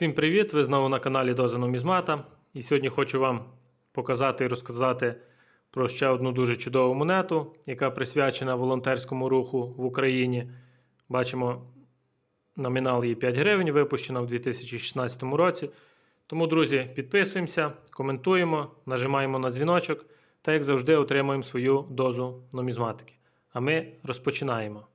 Всім привіт! Ви знову на каналі Доза Нумізмата. І сьогодні хочу вам показати і розказати про ще одну дуже чудову монету, яка присвячена волонтерському руху в Україні. Бачимо, номінал її 5 гривень, випущена в 2016 році. Тому, друзі, підписуємося, коментуємо, нажимаємо на дзвіночок та, як завжди, отримуємо свою дозу нумізматики. А ми розпочинаємо.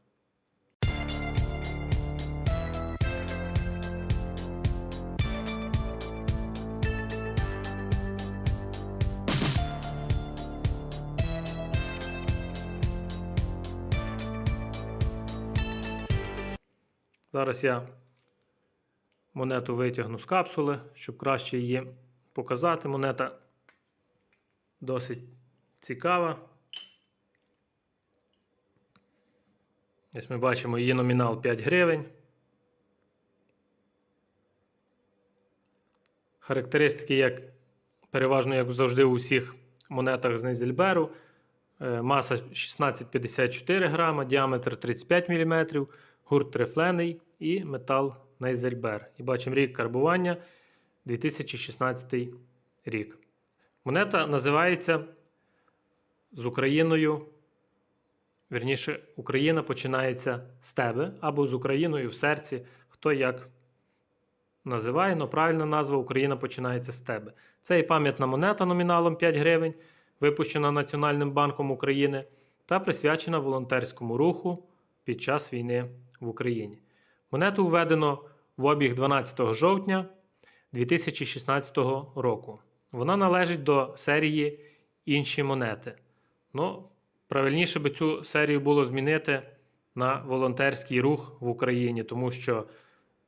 Зараз я монету витягну з капсули, щоб краще її показати. Монета досить цікава. Ось ми бачимо її номінал 5 гривень. Характеристики, як переважно, як завжди, у всіх монетах з Нейзельберу. Е, Маса 1654 грама, діаметр 35 мм, гурт трифлений і метал Нейзельбер. І бачимо рік карбування 2016 рік. Монета називається з Україною. Вірніше, Україна починається з тебе або з Україною в серці. Хто як називає, але правильна назва Україна починається з тебе. Це і пам'ятна монета номіналом 5 гривень, випущена Національним банком України та присвячена волонтерському руху під час війни в Україні. Монету введено в обіг 12 жовтня 2016 року. Вона належить до серії інші монети. Ну, правильніше би цю серію було змінити на волонтерський рух в Україні, тому що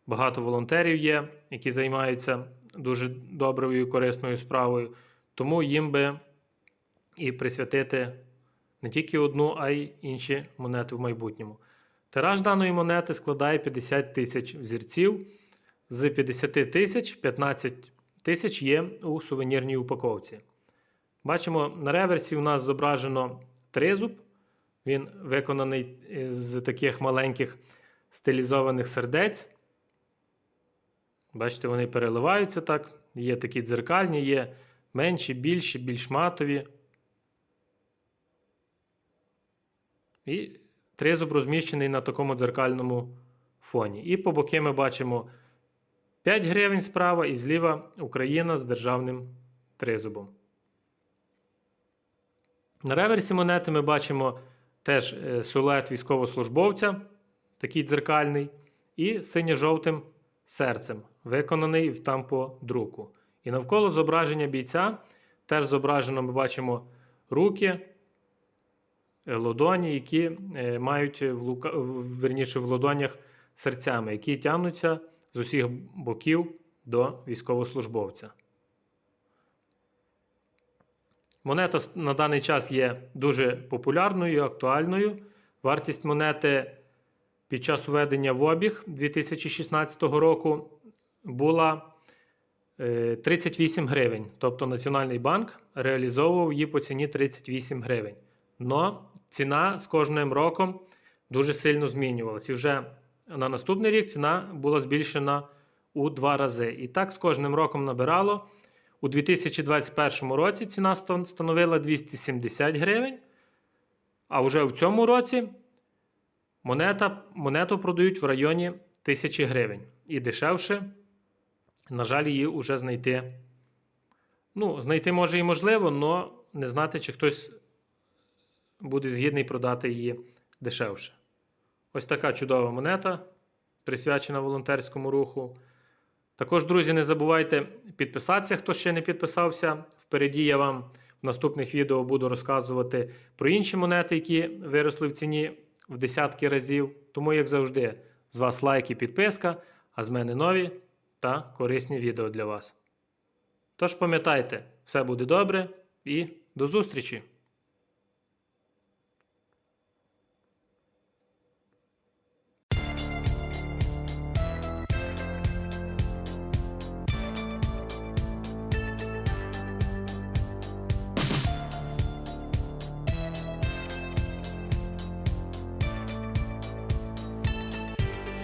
багато волонтерів є, які займаються дуже доброю і корисною справою. Тому їм би і присвятити не тільки одну, а й інші монети в майбутньому. Тираж даної монети складає 50 тисяч взірців. З 50 тисяч 15 тисяч є у сувенірній упаковці. Бачимо, на реверсі у нас зображено тризуб. Він виконаний з таких маленьких стилізованих сердець. Бачите, вони переливаються так. Є такі дзеркальні, є менші, більші, більш матові. І тризуб розміщений на такому дзеркальному фоні. І по боки ми бачимо 5 гривень справа і зліва Україна з державним тризубом. На реверсі монети ми бачимо теж е, силует військовослужбовця, такий дзеркальний, і синьо-жовтим серцем, виконаний в тамподруку. І навколо зображення бійця теж зображено ми бачимо руки, е, лодоні, які е, мають в, лука... верніше, в лодонях серцями, які тягнуться з усіх боків до військовослужбовця. Монета на даний час є дуже популярною і актуальною. Вартість монети під час введення в обіг 2016 року була 38 гривень. Тобто Національний банк реалізовував її по ціні 38 гривень. Но ціна з кожним роком дуже сильно змінювалася. І вже на наступний рік ціна була збільшена у два рази. І так з кожним роком набирало. У 2021 році ціна становила 270 гривень. А вже в цьому році монета, монету продають в районі 1000 гривень. І дешевше, на жаль, її вже знайти. Ну, знайти може і можливо, але не знати, чи хтось буде згідний продати її дешевше. Ось така чудова монета, присвячена волонтерському руху. Також, друзі, не забувайте підписатися, хто ще не підписався. Впереді я вам в наступних відео буду розказувати про інші монети, які виросли в ціні в десятки разів. Тому, як завжди, з вас лайк і підписка, а з мене нові та корисні відео для вас. Тож пам'ятайте, все буде добре і до зустрічі!